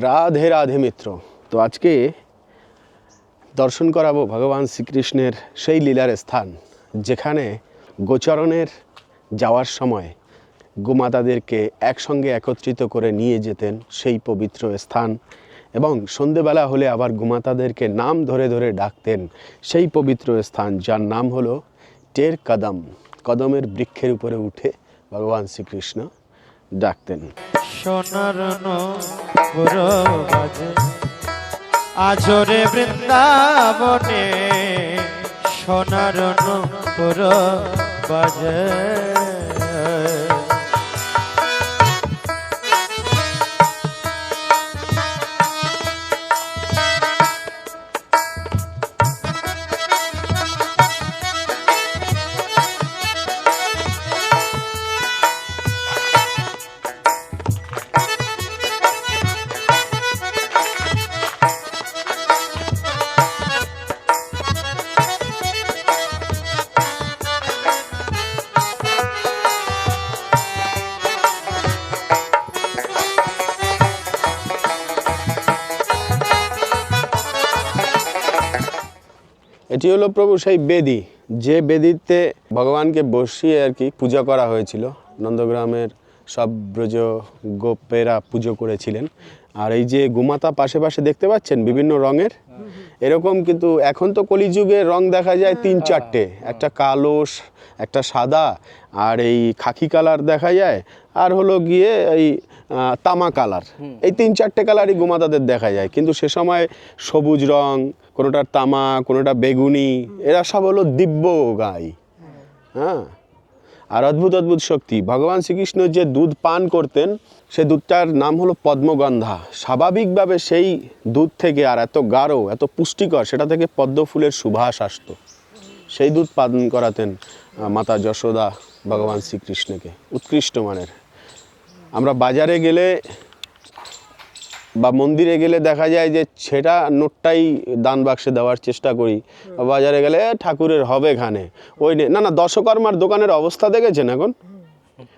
রাধে রাধে মিত্র। তো আজকে দর্শন করাবো ভগবান শ্রীকৃষ্ণের সেই লীলার স্থান, যেখানে গোচরণের যাওয়ার সময় গোমাতাদেরকে একসঙ্গে একত্রিত করে নিয়ে যেতেন সেই পবিত্র স্থান এবং সন্ধেবেলা হলে আবার গোমাতাদেরকে নাম ধরে ধরে ডাকতেন সেই পবিত্র স্থান, যার নাম হলো টের কদম। কদমের বৃক্ষের উপরে উঠে ভগবান শ্রীকৃষ্ণ ডাকতেন। সোনার পুরো বাজে। আজরে বৃন্দাবনে সোনার পুরো বাজে। এটি হলো প্রভু সেই বেদি। যে বেদিতে ভগবানকে বসিয়ে আর কি পূজা করা হয়েছিল। নন্দগ্রামের সব ব্রজ গোপেরা পুজো করেছিলেন। আর এই যে গোমাতা পাশে পাশে দেখতে পাচ্ছেন বিভিন্ন রঙের? এরকম কিন্তু এখন তো কলিযুগে রং দেখা যায় তিন চারটে। একটা কালো একটা সাদা আর এই খাকি কালার দেখা যায়। আর হলো গিয়ে এই তামা কালার। এই তিন চারটে কালারই গোমাতাদের দেখা যায়। কিন্তু সে সময় সবুজ রং কোনোটার তামা কোনোটা বেগুনি এরা সব হলো দিব্য গাই। হ্যাঁ? আর অদ্ভুত অদ্ভুত শক্তি। ভগবান শ্রীকৃষ্ণ যে দুধ পান করতেন সে দুধটার নাম হলো পদ্মগন্ধা। স্বাভাবিকভাবে সেই দুধ থেকে আর এত গাঢ় এত পুষ্টিকর সেটা থেকে পদ্ম ফুলের সুবাস আসতো। সেই দুধ পান করাতেন মাতা যশোদা ভগবান শ্রীকৃষ্ণকে। উৎকৃষ্ট মানের। আমরা বাজারে গেলে বা মন্দিরে গেলে দেখা যায় যে সেটা নোটটাই দান বাক্সে দেওয়ার চেষ্টা করি। বাজারে গেলে ঠাকুরের হবে এখানে। ওই নে না না দশকর্মার দোকানের অবস্থা দেখেছেন এখন?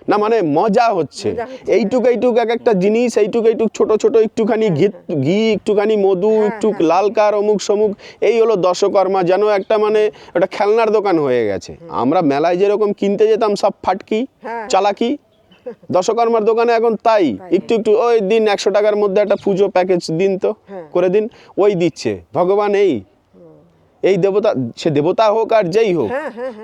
না মানে মজা হচ্ছে। এইটুক এইটুক এক একটা জিনিস এইটুক এইটুক ছোট ছোট একটুখানি ঘি ঘি একটুখানি মধু একটু লাল কার অমুক সমুক এই হলো দশকর্মা যেন একটা মানে একটা খেলনার দোকান হয়ে গেছে। আমরা মেলায় যেরকম কিনতে যেতাম সব ফাটকি চালাকি দশকর্মার দোকানে এখন তাই। একটু একটু ওই দিন একশো টাকার মধ্যে একটা পুজো প্যাকেজ দিন তো করে দিন ওই দিচ্ছে। ভগবান এই এই দেবতা সে দেবতা হোক আর যেই হোক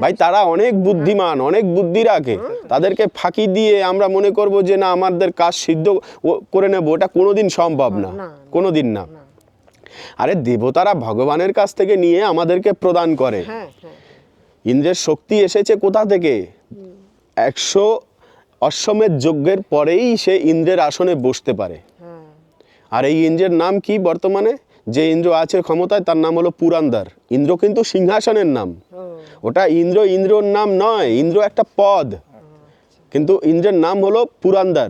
ভাই তারা অনেক বুদ্ধিমান অনেক বুদ্ধি রাখে। তাদেরকে ফাঁকি দিয়ে আমরা মনে করব যে না আমাদের কাজ সিদ্ধ করে নেব ওটা কোনোদিন সম্ভব না কোনোদিন না। আরে দেবতারা ভগবানের কাছ থেকে নিয়ে আমাদেরকে প্রদান করে। হ্যাঁ হ্যাঁ। ইন্দ্রের শক্তি এসেছে কোথা থেকে? একশো অশ্বমেধ যজ্ঞের পরেই সে ইন্দ্রের আসনে বসতে পারে। আর এই ইন্দ্রের নাম কি বর্তমানে? যে ইন্দ্র আছে ক্ষমতায় তার নাম হলো পুরান্দার। ইন্দ্র কিন্তু সিংহাসনের নাম। ওটা ইন্দ্র ইন্দ্রর নাম নয় ইন্দ্র একটা পদ। কিন্তু ইন্দ্রের নাম হলো পুরান্দার।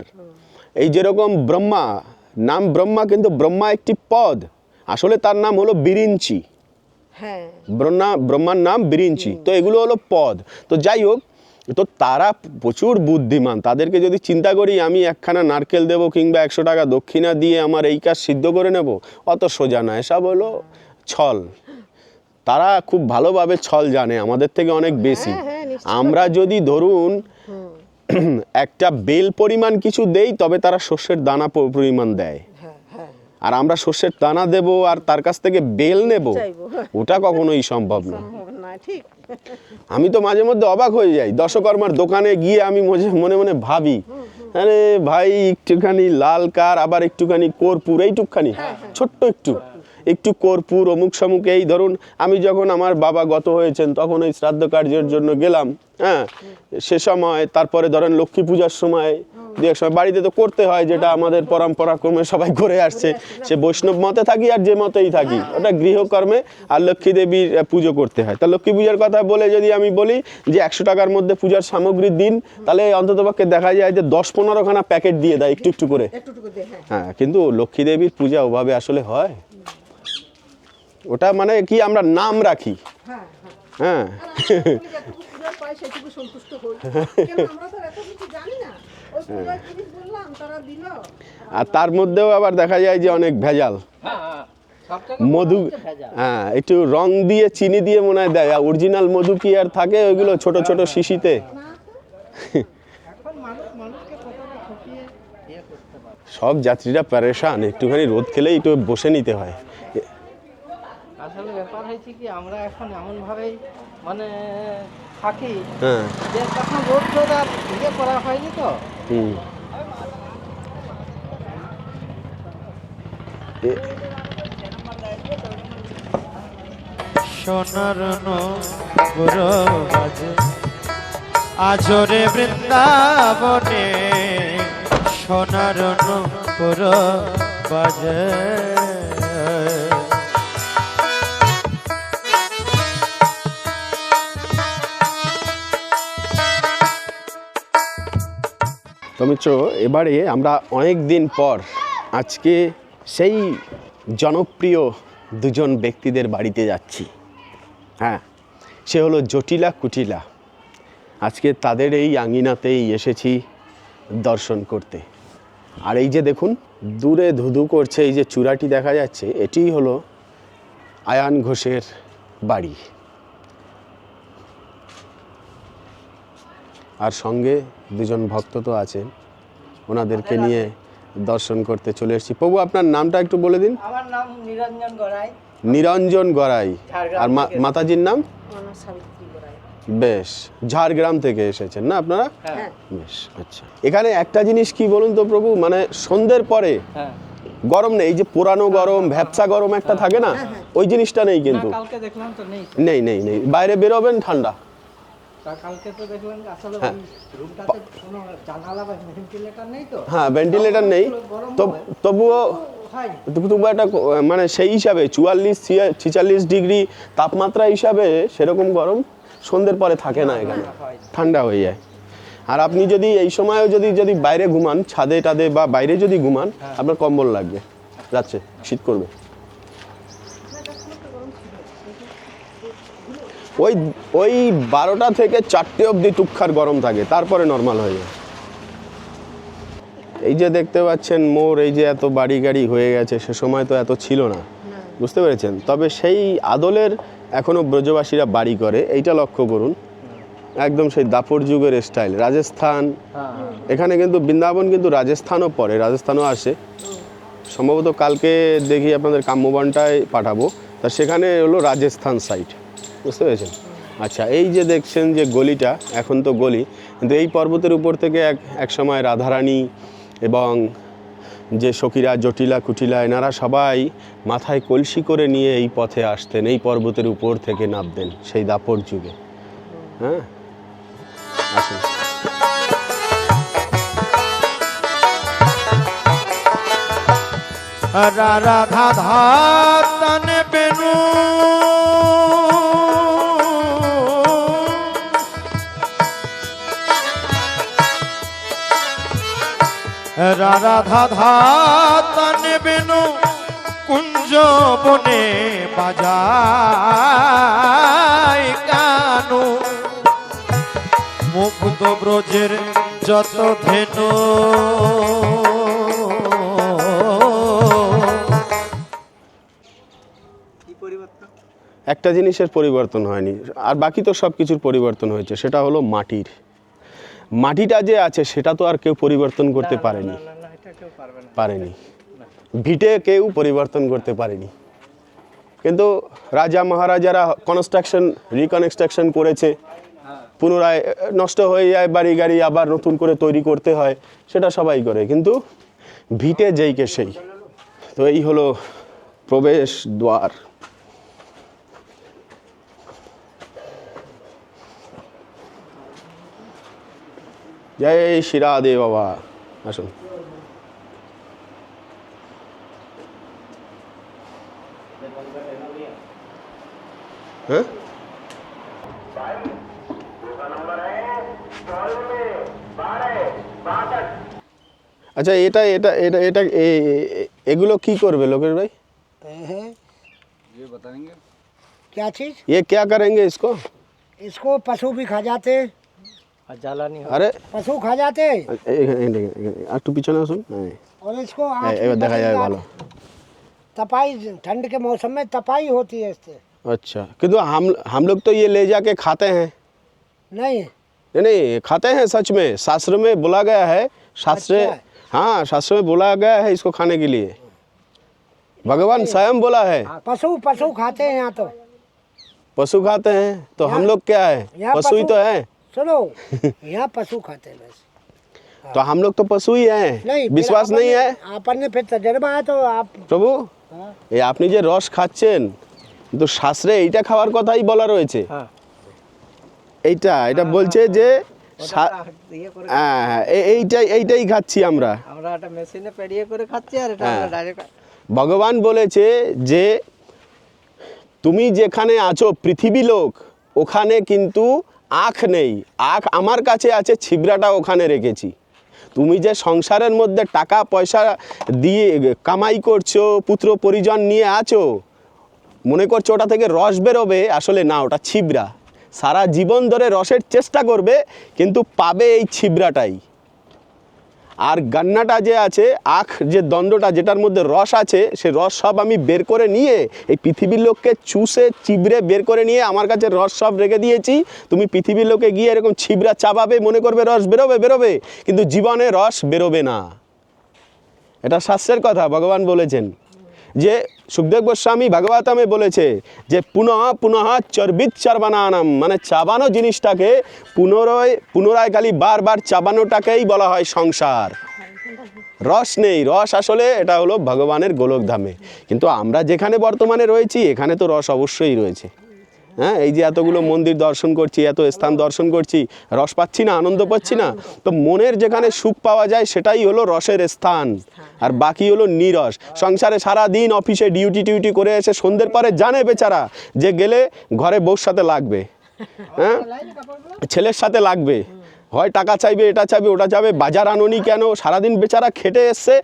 এই যেরকম ব্রহ্মা নাম ব্রহ্মা কিন্তু ব্রহ্মা একটি পদ। আসলে তার নাম হলো বিরিঞ্চি। হ্যাঁ। ব্রহ্মা ব্রহ্মার নাম বিরিঞ্চি। তো এগুলো হলো পদ। তো যাই হোক তো তারা প্রচুর বুদ্ধিমান। তাদেরকে যদি চিন্তা করি আমি একখানা নারকেল দেবো কিংবা একশো টাকা দক্ষিণা দিয়ে আমার এই কাজ সিদ্ধ করে নেব অত সোজা না। এসব হলো ছল। তারা খুব ভালোভাবে ছল জানে আমাদের থেকে অনেক বেশি। হ্যাঁ, হ্যাঁ, আমরা যদি ধরুন একটা বেল পরিমাণ কিছু দেই তবে তারা শস্যের দানা পরিমাণ দেয়। আর আমরা সর্ষের দানা দেব আর তার কাছ থেকে বেল নেব ওটা কখনোই সম্ভব না ঠিক। আমি তো মাঝে মধ্যে অবাক হয়ে যাই দশকর্মার দোকানে গিয়ে আমি মনে মনে ভাবি আরে ভাই একটুখানি লাল কার আবার একটুখানি কর্পূর এইটুকখানি ছোট্ট একটু। একটু কর্পূর অমুক সমুক এই ধরুন। আমি যখন আমার বাবা গত হয়েছেন তখন ওই শ্রাদ্ধ কার্যের জন্য গেলাম হ্যাঁ? সে সময় তারপরে ধরেন লক্ষ্মী পূজার সময় দু এক সময় বাড়িতে তো করতে হয় যেটা আমাদের পরম্পরা ক্রমে সবাই করে আসছে। সে বৈষ্ণব মতে থাকি আর যে মতেই থাকি ওটা গৃহকর্মে আর লক্ষ্মী দেবীর পুজো করতে হয়। তা লক্ষ্মী পূজার কথা বলে যদি আমি বলি যে একশো টাকার মধ্যে পূজার সামগ্রী দিন তাহলে অন্ততপক্ষে দেখা যায় যে দশ পনেরোখানা প্যাকেট দিয়ে দেয় একটু একটু করে। হ্যাঁ। হ্যাঁ কিন্তু লক্ষ্মী দেবীর পূজা ওভাবে আসলে হয়? ওটা মানে কি আমরা নাম রাখি? হ্যাঁ হ্যাঁ। হ্যাঁ। তো আর এত কিছু জানি না। ওই পূজার জিনিস বললাম তারা দিল। আর তার মধ্যেও আবার দেখা যায় যে অনেক ভেজাল। মধু হ্যাঁ একটু রং দিয়ে চিনি দিয়ে মনে হয় দেয়। অরিজিনাল মধু কি আর থাকে ওইগুলো ছোট ছোট শিশিতে? এখন মানুষ মানুষকে কতটা ঠকিয়ে করতে পারে। সব যাত্রীরা প্যারেশান একটুখানি রোদ খেলেই একটু বসে নিতে হয়। আসলে ব্যাপার হয়েছে কি আমরা এখন এমন এমনভাবেই মানে থাকি হ্যাঁ। যে তখন রোদ রোদ আর ইয়ে করা হয়নি তো। সোনার নগর বাজে আজরে বৃন্দাবনে সোনার নগর বাজে। তো মিত্র, এবারে আমরা অনেক দিন পর আজকে সেই জনপ্রিয় দুজন ব্যক্তিদের বাড়িতে যাচ্ছি। হ্যাঁ সে হলো জটিলা কুটিলা। আজকে তাদের এই আঙিনাতেই এসেছি দর্শন করতে। আর এই যে দেখুন, দূরে ধুধু করছে এই যে চূড়াটি দেখা যাচ্ছে, এটিই হলো আয়ান ঘোষের বাড়ি। আর সঙ্গে দুজন ভক্ত তো আছেন। ওনাদেরকে নিয়ে দর্শন করতে চলে এসেছি। প্রভু আপনার নামটা একটু বলে দিন। আমার নাম নিরঞ্জন গড়াই। নিরঞ্জন গড়াই। আর মা- মাতাজির নাম? বেশ ঝাড়গ্রাম থেকে এসেছেন না আপনারা? হ্যাঁ। বেশ আচ্ছা। এখানে একটা জিনিস কি বলুন তো প্রভু মানে সন্ধ্যের পরে হ্যাঁ। গরম নেই যে পুরানো গরম ভ্যাপসা গরম একটা থাকে না? ওই জিনিসটা নেই কিন্তু। কালকে দেখলাম তো নেই। নেই নেই নেই। বাইরে বেরোবেন ঠান্ডা। হ্যাঁ। ভেন্টিলেটর নেই তো? হ্যাঁ ভেন্টিলেটর নেই। তো তবুও হয়। তবু তবু একটা মানে সেই হিসাবে চুয়াল্লিশ ছিচল্লিশ ডিগ্রি তাপমাত্রা হিসাবে সেরকম গরম সন্ধ্যের পরে থাকে না এখানে। ঠান্ডা হয়ে। যায়। আর আপনি যদি এই সময়ও যদি যদি বাইরে ঘুমান ছাদে টাদে বা বাইরে যদি ঘুমান আপনার কম্বল লাগবে। যাচ্ছে শীত করবে। ওই ওই বারোটা থেকে চারটে অবধি টুকখার গরম থাকে তারপরে নর্মাল হয়ে যায়। এই যে দেখতে পাচ্ছেন মোর এই যে এত বাড়ি গাড়ি হয়ে গেছে সে সময় তো এত ছিল না। বুঝতে পেরেছেন? তবে সেই আদলের এখনও ব্রজবাসীরা বাড়ি করে এইটা লক্ষ্য করুন। একদম সেই দাপর যুগের স্টাইল রাজস্থান। হ্যাঁ। এখানে কিন্তু বৃন্দাবন কিন্তু রাজস্থানও পড়ে রাজস্থানও আসে। সম্ভবত কালকে দেখি আপনাদের কাম্যবনটায় পাঠাবো। তা সেখানে হলো রাজস্থান সাইড বুঝতে পেরেছেন? আচ্ছা এই যে দেখছেন যে গলিটা, এখন তো গলি, কিন্তু এই পর্বতের উপর থেকে এক এক সময় রাধারানী এবং যে সখীরা জটিলা কুটিলা, এনারা সবাই মাথায় কলসি করে নিয়ে এই পথে আসতেন, এই পর্বতের উপর থেকে নামতেন, সেই দাপর যুগে। হ্যাঁ? আসুন। রাধা ধা তন বেনু। রাধা ধা তন বেনু কুঞ্জ বনে বাজায় কানু। মুগ্ধ ব্রজের যত ধেনু। একটা জিনিসের পরিবর্তন হয়নি, আর বাকি তো সব কিছুর পরিবর্তন হয়েছে, সেটা হলো মাটির। মাটিটা যে আছে সেটা তো আর কেউ পরিবর্তন করতে পারেনি। পারেনি। ভিটে কেউ পরিবর্তন করতে পারেনি। কিন্তু রাজা মহারাজারা কনস্ট্রাকশন রিকনস্ট্রাকশন করেছে। পুনরায় নষ্ট হয়ে যায় বাড়ি গাড়ি আবার নতুন করে তৈরি করতে হয় সেটা সবাই করে। কিন্তু ভিটে যেইকে সেই। তো এই হলো প্রবেশ দ্বার। জয় শিরাদে বাবা আসুন হ্যাঁ আচ্ছা এটা এটা এটা এটা এ- এ- এগুলো কি করবে লোকের ভাই है क्या चीज ये क्या करेंगे इसको इसको पशु भी खा जाते আর জ্বালানি হয়। আরে पशु खा जाते हैं এখানে এখানে, এখানে, আর একটু পিছনে আসুন হ্যাঁ और इसको এই- आँख এবার की দেখা যাবে लगी ভালো तपाई ठंड के मौसम में तपाई होती है इससे अच्छा किंतु हम हम लोग तो ये ले जाके खाते हैं नहीं नहीं नहीं खाते हैं सच में शास्त्र में बोला गया है शास्त्र अच्छा। हाँ शास्त्र में बोला गया है इसको खाने के लिए भगवान स्वयं बोला है पशु पशु खाते हैं यहाँ तो पशु खाते हैं तो हम लोग क्या है यहाँ पशु ही पशु- तो है सुनो यहाँ पशु खाते हैं बस तो हम लोग तो पशु ही नहीं हैं फिर विश्वास अपन नहीं ने- है अपन ने फिर तजर्बा है तो आप প্রভু हाँ, এই আপনি যে রস খাচ্ছেন কিন্তু শাস্ত্রে এইটা খাওয়ার কথাই বলা রয়েছে হ্যাঁ এইটা এটা বলছে যে সা- ওটা ইয়ে করে হ্যাঁ হ্যাঁ, এই- এইটাই এইটাই খাচ্ছি আমরা আমরা একটা মেশিনে পেরিয়ে করে খাচ্ছি আর এটা হ্যাঁ। আমরা ডাইরেক্ট ভগবান বলেছে যে তুমি যেখানে আছো পৃথিবী লোক ওখানে কিন্তু আখ নেই। আখ আমার কাছে আছে, ছিবড়াটা ওখানে রেখেছি। তুমি যে সংসারের মধ্যে টাকা, পয়সা দিয়ে কামাই করছ, পুত্র পরিজন নিয়ে আছো, মনে করছ ওটা থেকে রস বেরোবে? আসলে না, ওটা ছিবড়া। সারা জীবন ধরে রসের চেষ্টা করবে, কিন্তু পাবে এই ছিবড়াটাই। আর গান্নাটা যে আছে, আখ যে দ্বন্দ্বটা যেটার মধ্যে রস আছে, সে রস সব আমি বের করে নিয়ে এই পৃথিবীর লোককে চুষে, চিবড়ে বের করে নিয়ে আমার কাছে রস সব রেখে দিয়েছি। তুমি পৃথিবীর লোকে গিয়ে এরকম ছিবড়া চাবাবে, মনে করবে রস বেরোবে বেরোবে, কিন্তু জীবনে রস বেরোবে না। এটা শাস্ত্রের কথা, ভগবান বলেছেন। যে সুখদেব গোস্বামী ভাগবতামে বলেছে যে পুনঃ পুনঃ চর্বিত চর্বানানাম মানে চাবানো জিনিসটাকে পুনরায় পুনরায় খালি বারবার চাবানোটাকেই বলা হয় সংসার। রস নেই, রস আসলে এটা হলো ভগবানের গোলকধামে। কিন্তু আমরা যেখানে বর্তমানে রয়েছি, এখানে তো রস অবশ্যই রয়েছে। হ্যাঁ এই যে এতগুলো মন্দির দর্শন করছি এত স্থান দর্শন করছি রস পাচ্ছি না আনন্দ পাচ্ছি না? তো মনের যেখানে সুখ পাওয়া যায় সেটাই হলো রসের স্থান। আর বাকি হলো নিরস। সংসারে সারা দিন অফিসে ডিউটি টিউটি করে এসে সন্ধ্যের পরে জানে বেচারা যে গেলে ঘরে বউর সাথে লাগবে। হ্যাঁ? ছেলের সাথে লাগবে। হয় টাকা চাইবে এটা চাইবে ওটা চাইবে বাজার আনোনি কেন? সারাদিন বেচারা খেটে এসছে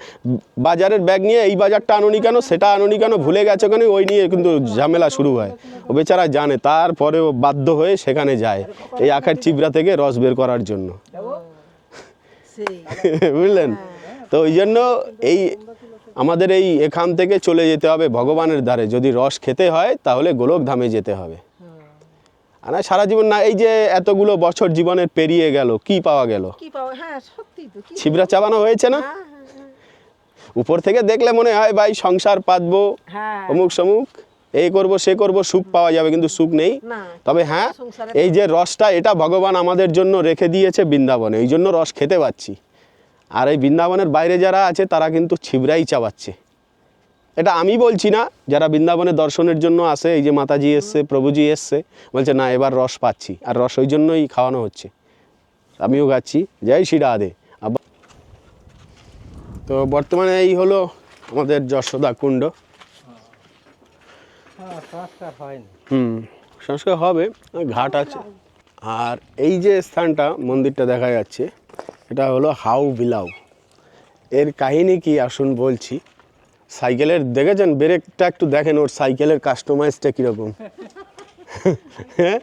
বাজারের ব্যাগ নিয়ে এই বাজারটা আনোনি কেন সেটা আনোনি কেন ভুলে গেছে কেন ওই নিয়ে কিন্তু ঝামেলা শুরু হয়। ও বেচারা জানে তারপরে ও বাধ্য হয়ে সেখানে যায় এই আখের চিবড়া থেকে রস বের করার জন্য। বুঝলেন? তো ওই জন্য এই আমাদের এই এখান থেকে চলে যেতে হবে ভগবানের দ্বারে। যদি রস খেতে হয় তাহলে গোলক ধামে যেতে হবে। না সারা জীবন না এই যে এতগুলো বছর জীবনের পেরিয়ে গেল কি পাওয়া গেল? হ্যাঁ সত্যি তো কি ছিবড়া চাবানো হয়েছে না? হ্যাঁ, হ্যাঁ, উপর থেকে দেখলে মনে হয় ভাই সংসার পাতবো হ্যাঁ। অমুক সমুক এই করব সে করব সুখ পাওয়া যাবে কিন্তু সুখ নেই। তবে হ্যাঁ এই যে রসটা এটা ভগবান আমাদের জন্য রেখে দিয়েছে বৃন্দাবনে এই জন্য রস খেতে পাচ্ছি। আর এই বৃন্দাবনের বাইরে যারা আছে তারা কিন্তু ছিবড়াই চাবাচ্ছে। এটা আমি বলছি না যারা বৃন্দাবনে দর্শনের জন্য আসে এই যে মাতাজি এসছে প্রভুজি এসছে বলছে না এবার রস পাচ্ছি। আর রস ওই জন্যই খাওয়ানো হচ্ছে। আমিও খাচ্ছি। জয় শ্রী রাধে। আবার তো বর্তমানে এই হলো আমাদের যশোদা কুণ্ড। হ্যাঁ হুম সংস্কার হবে ঘাট আছে। আর এই যে স্থানটা মন্দিরটা দেখা যাচ্ছে এটা হলো হাউ বিলাউ এর কাহিনী কি আসুন বলছি। সাইকেলের দেখেছেন ব্রেকটা একটু দেখেন ওর সাইকেলের কাস্টমাইজটা কীরকম হ্যাঁ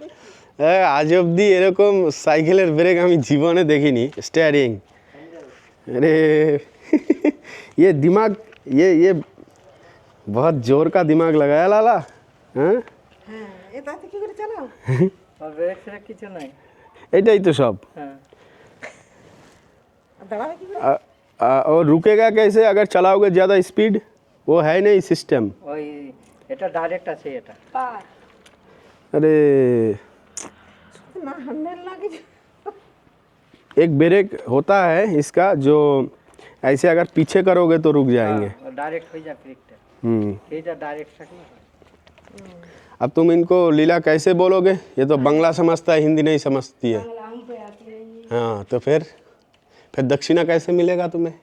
হ্যাঁ, আজ অবধি এরকম সাইকেলের ব্রেক আমি জীবনে দেখিনি স্টিয়ারিং अरे ये दिमाग ये ये बहुत जोर का दिमाग लगाया लाला হ্যাঁ হ্যাঁ এ তাতে কি করে চালাও আর ব্রেক ফ্রেক কিছু নাই এটাই তো সব হ্যাঁ আর দাঁড়াবে কি করে आ, आ, और रुकेगा कैसे अगर चलाओगे ज़्यादा स्पीड वो है नहीं सिस्टम ওই এটা ডাইরেক্ট আছে এটা পার अरे না হ্যান্ডেল লাগে एक ब्रेक होता है इसका जो ऐसे अगर पीछे करोगे तो रुक जाएंगे ডাইরেক্ট হয়ে যায় ব্রেকটা हम्म এইটা ডাইরেক্ট থাকলে হয়। अब तुम इनको लीला कैसे बोलोगे ये तो बंगला समझता है हिंदी नहीं समझती है हम पे आती रहेंगे हाँ तो फिर फिर दक्षिणा कैसे मिलेगा तुम्हें तुम सुना दो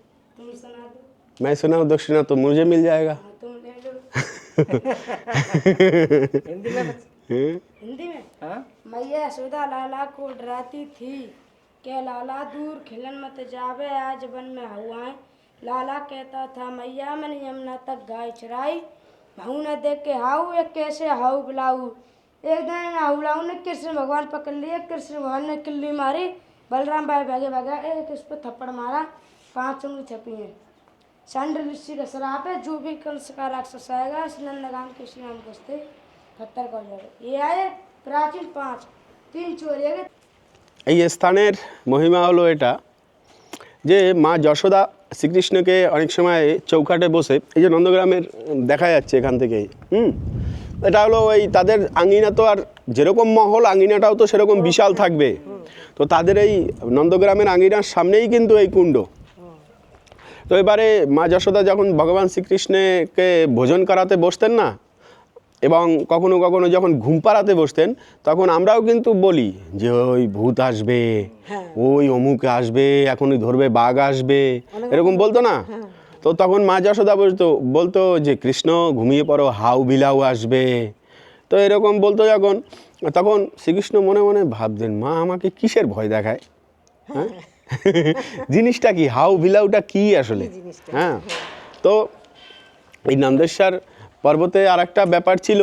मैं सुना हूँ दक्षिणा तो मुझे मिल जाएगा। हाँ, तो हिंदी में हाँ? हाँ? मैया सुधा लाला को डराती थी। के लाला दूर खिलन मत जावे आज बन में हवाएँ। लाला कहता था मैया मन यमुना तक गाय चराई। भाऊ ने देख के हाउ एक कैसे हाउ बुलाऊ? एक दिन हाउलाऊ ने कृष्ण भगवान पकड़ लिए कृष्ण भगवान ने किल्ली मारी। बलराम भाई भागे भागा एक इस पर थप्पड़ मारा पाँच उंगली छपी है। चंड ऋषि का श्राप है जो भी कंस का राक्षस आएगा इस नंदगाम के श्री नाम कुश्ते खत्तर कर जाएगा ये आए प्राचीन पांच तीन चोरी है এই স্থানের মহিমা হলো এটা যে মা যশোদা শ্রীকৃষ্ণকে অনেক সময় চৌকাটে বসে এই যে নন্দগ্রামের দেখা যাচ্ছে এখান থেকেই হুম এটা হলো ওই তাদের আঙ্গিনা তো আর যেরকম মহল আঙ্গিনাটাও তো সেরকম বিশাল থাকবে তো তাদের এই নন্দগ্রামের আঙ্গিনার সামনেই কিন্তু এই কুণ্ড তো এবারে মা যশোদা যখন ভগবান শ্রীকৃষ্ণকে ভোজন করাতে বসতেন না এবং কখনো কখনো যখন ঘুম পাড়াতে বসতেন তখন আমরাও কিন্তু বলি যে ওই ভূত আসবে ওই অমুক আসবে এখনই ধরবে বাঘ আসবে। এরকম বলতো না? তো তখন মা যশোদা বলতো বলতো যে কৃষ্ণ ঘুমিয়ে পড়ো হাউ বিলাউ আসবে। তো এরকম বলতো যখন তখন শ্রীকৃষ্ণ মনে মনে ভাবতেন মা আমাকে কিসের ভয় দেখায়? হ্যাঁ। জিনিসটা কি? হাউ ভিলাউটা কি আসলে? হ্যাঁ। তো এই নন্দেশ্বর পর্বতে আর একটা ব্যাপার ছিল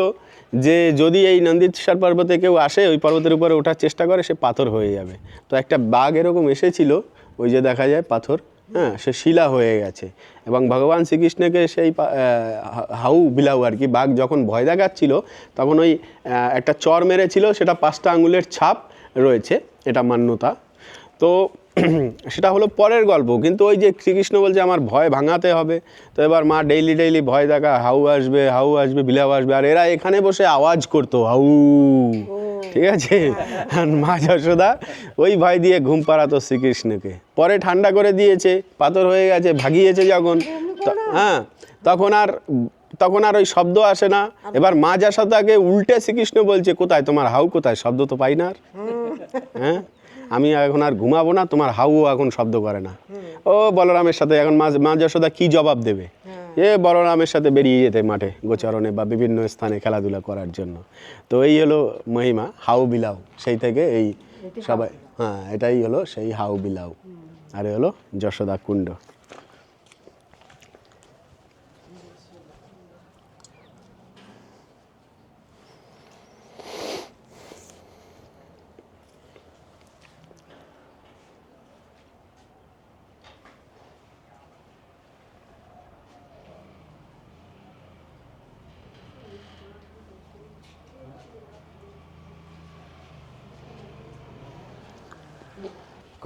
যে যদি এই নন্দিতেশ্বর পর্বতে কেউ আসে ওই পর্বতের উপরে ওঠার চেষ্টা করে সে পাথর হয়ে যাবে। তো একটা বাঘ এরকম এসেছিল ওই যে দেখা যায় পাথর হ্যাঁ সে শিলা হয়ে গেছে। এবং ভগবান শ্রীকৃষ্ণকে সেই হাউ বিলাউ আর কি বাঘ যখন ভয় দেখাচ্ছিল তখন ওই একটা চর মেরেছিল সেটা পাঁচটা আঙুলের ছাপ রয়েছে এটা মান্যতা। তো সেটা হলো পরের গল্প। কিন্তু ওই যে শ্রীকৃষ্ণ বলছে আমার ভয় ভাঙাতে হবে। তো এবার মা ডেইলি ডেইলি ভয় দেখা হাউ আসবে হাউ আসবে বিলাও আসবে। আর এরা এখানে বসে আওয়াজ করতো হাউ। ঠিক আছে? মা যশোদা ওই ভয় দিয়ে ঘুম পাড়াতো শ্রীকৃষ্ণকে। পরে ঠান্ডা করে দিয়েছে পাথর হয়ে গেছে ভাগিয়েছে যখন। হ্যাঁ তখন আর তখন আর ওই শব্দ আসে না। এবার মা যশোদাকে উল্টে শ্রীকৃষ্ণ বলছে কোথায়? তোমার হাউ কোথায়? শব্দ তো পাই না আর। হ্যাঁ? আমি এখন আর ঘুমাবো না তোমার হাউও এখন শব্দ করে না। ও বলরামের সাথে এখন মা মা যশোদা কি জবাব দেবে? এ বলরামের সাথে বেরিয়ে যেতে মাঠে গোচরণে বা বিভিন্ন স্থানে খেলাধুলা করার জন্য। তো এই হলো মহিমা হাউ বিলাউ। সেই থেকে এই সবাই হ্যাঁ এটাই হলো সেই হাউ বিলাউ। আর হলো যশোদা কুণ্ড।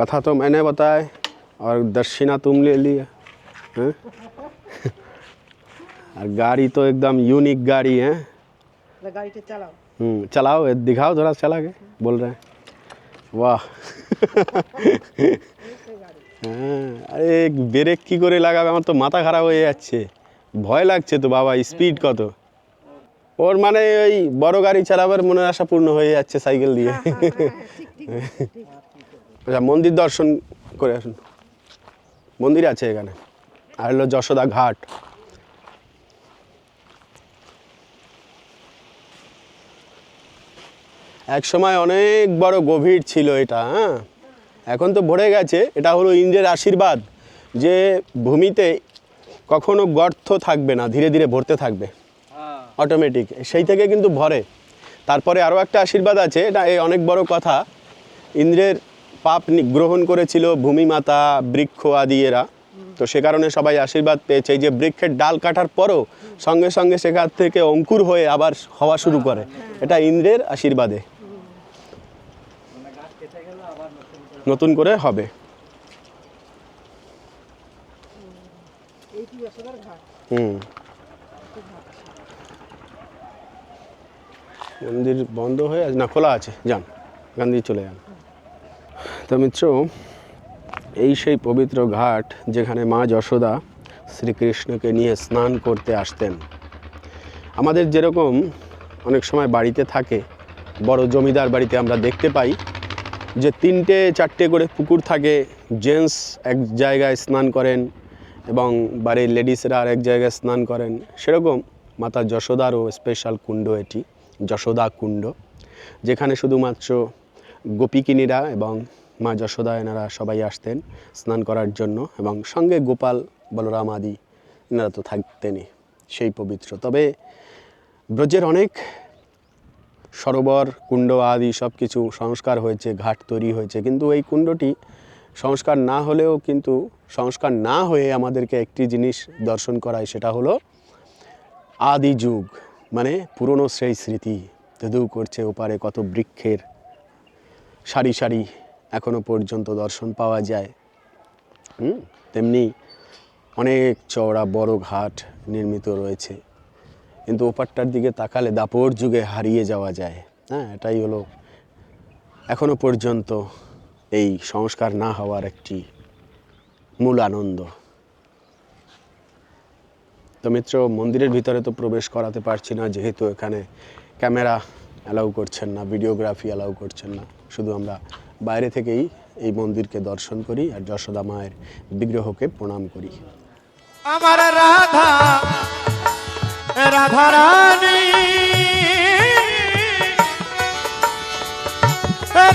कथा तो मैंने बताया और दक्षिणा तुम ले लिया हैं? और गाड़ी तो एकदम यूनिक गाड़ी है গাড়িটা চালাও हम्म, चलाओ ये दिखाओ थोड़ा चला के बोल रहे हैं वाह হ্যাঁ আরে ব্রেক কি করে লাগাবে আমার তো মাথা খারাপ হয়ে যাচ্ছে ভয় লাগছে তো বাবা স্পিড কত ওর মানে ওই বড় গাড়ি চালাবার মনের আশা পূর্ণ হয়ে যাচ্ছে সাইকেল দিয়ে আচ্ছা মন্দির দর্শন করে আসুন। মন্দির আছে এখানে। আর হলো যশোদা ঘাট। এক সময় অনেক বড় গভীর ছিল এটা হ্যাঁ? এখন তো ভরে গেছে। এটা হলো ইন্দ্রের আশীর্বাদ, যে ভূমিতে কখনো গর্ত থাকবে না, ধীরে ধীরে ভরতে থাকবে। অটোমেটিক সেই থেকে কিন্তু ভরে। তারপরে আরও একটা আশীর্বাদ আছে, এটা এই অনেক বড় কথা। ইন্দ্রের পাপ গ্রহণ করেছিল ভূমিমাতা, বৃক্ষ আদি এরা। তো সে কারণে সবাই আশীর্বাদ পেয়েছে। এই যে বৃক্ষের ডাল কাটার পরও সঙ্গে সঙ্গে সেখান থেকে অঙ্কুর হয়ে আবার হওয়া শুরু করে। এটা ইন্দ্রের আশীর্বাদে। নতুন করে হবে। হুম। মন্দির বন্ধ হয়ে না, খোলা আছে। যান দিয়ে চলে যান। তো মিত্র, এই সেই পবিত্র ঘাট যেখানে মা যশোদা শ্রীকৃষ্ণকে নিয়ে স্নান করতে আসতেন। আমাদের যেরকম অনেক সময় বাড়িতে থাকে, বড় জমিদার বাড়িতে আমরা দেখতে পাই যে তিনটে, চারটে করে পুকুর থাকে জেন্টস এক জায়গায় স্নান করেন এবং বাড়ির লেডিসরা আর এক জায়গায় স্নান করেন। সেরকম মাতা যশোদারও স্পেশাল কুণ্ড এটি, যশোদা কুণ্ড, যেখানে শুধুমাত্র গোপিকিনীরা এবং মা যশোদা এনারা সবাই আসতেন স্নান করার জন্য এবং সঙ্গে গোপাল, বলরাম আদি এনারা তো থাকতেনই সেই পবিত্র। তবে ব্রজের অনেক সরোবর, কুণ্ড আদি সব কিছু সংস্কার হয়েছে, ঘাট তৈরি হয়েছে, কিন্তু এই কুণ্ডটি সংস্কার না হলেও কিন্তু সংস্কার না হয়ে আমাদেরকে একটি জিনিস দর্শন করায়, সেটা হলো আদি যুগ মানে পুরনো সেই স্মৃতি। ধুধু করছে ওপারে কত বৃক্ষের সারি সারি এখনও পর্যন্ত দর্শন পাওয়া যায়। হুম, তেমনি অনেক চওড়া বড় ঘাট নির্মিত রয়েছে। কিন্তু ওপারটার দিকে তাকালে দাপর যুগে হারিয়ে যাওয়া যায়। হ্যাঁ এটাই হলো এখনও পর্যন্ত এই সংস্কার না হওয়ার একটি মূল আনন্দ। তো মিত্র মন্দিরের ভিতরে তো প্রবেশ করাতে পারছি না যেহেতু এখানে ক্যামেরা অ্যালাউ করছেন না ভিডিওগ্রাফি অ্যালাউ করছেন না। শুধু আমরা বাইরে থেকেই এই মন্দিরকে দর্শন করি আর যশোদা মায়ের বিগ্রহকে প্রণাম করি। আমার রাধা রাধা রানী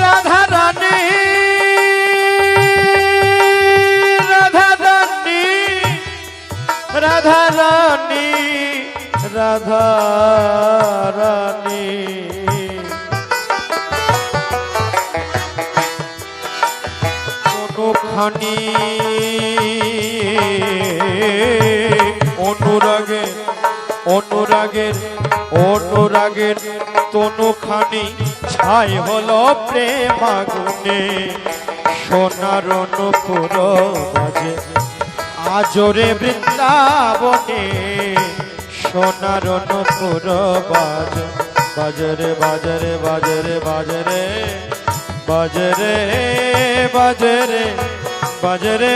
রাধা রানী রাধা রানী রাধা রানী রাধা রানী। কোনোখানি অনুরাগে, অনুরাগের অনুরাগের তনুখানি ছাই হলো প্রেম আগুনে সোনার অনুপুর বাজে, আজরে বৃন্দাবনে। সোনার অনুপুর বাজ বাজরে বাজরে বাজরে বাজরে বাজরে বাজরে বাজরে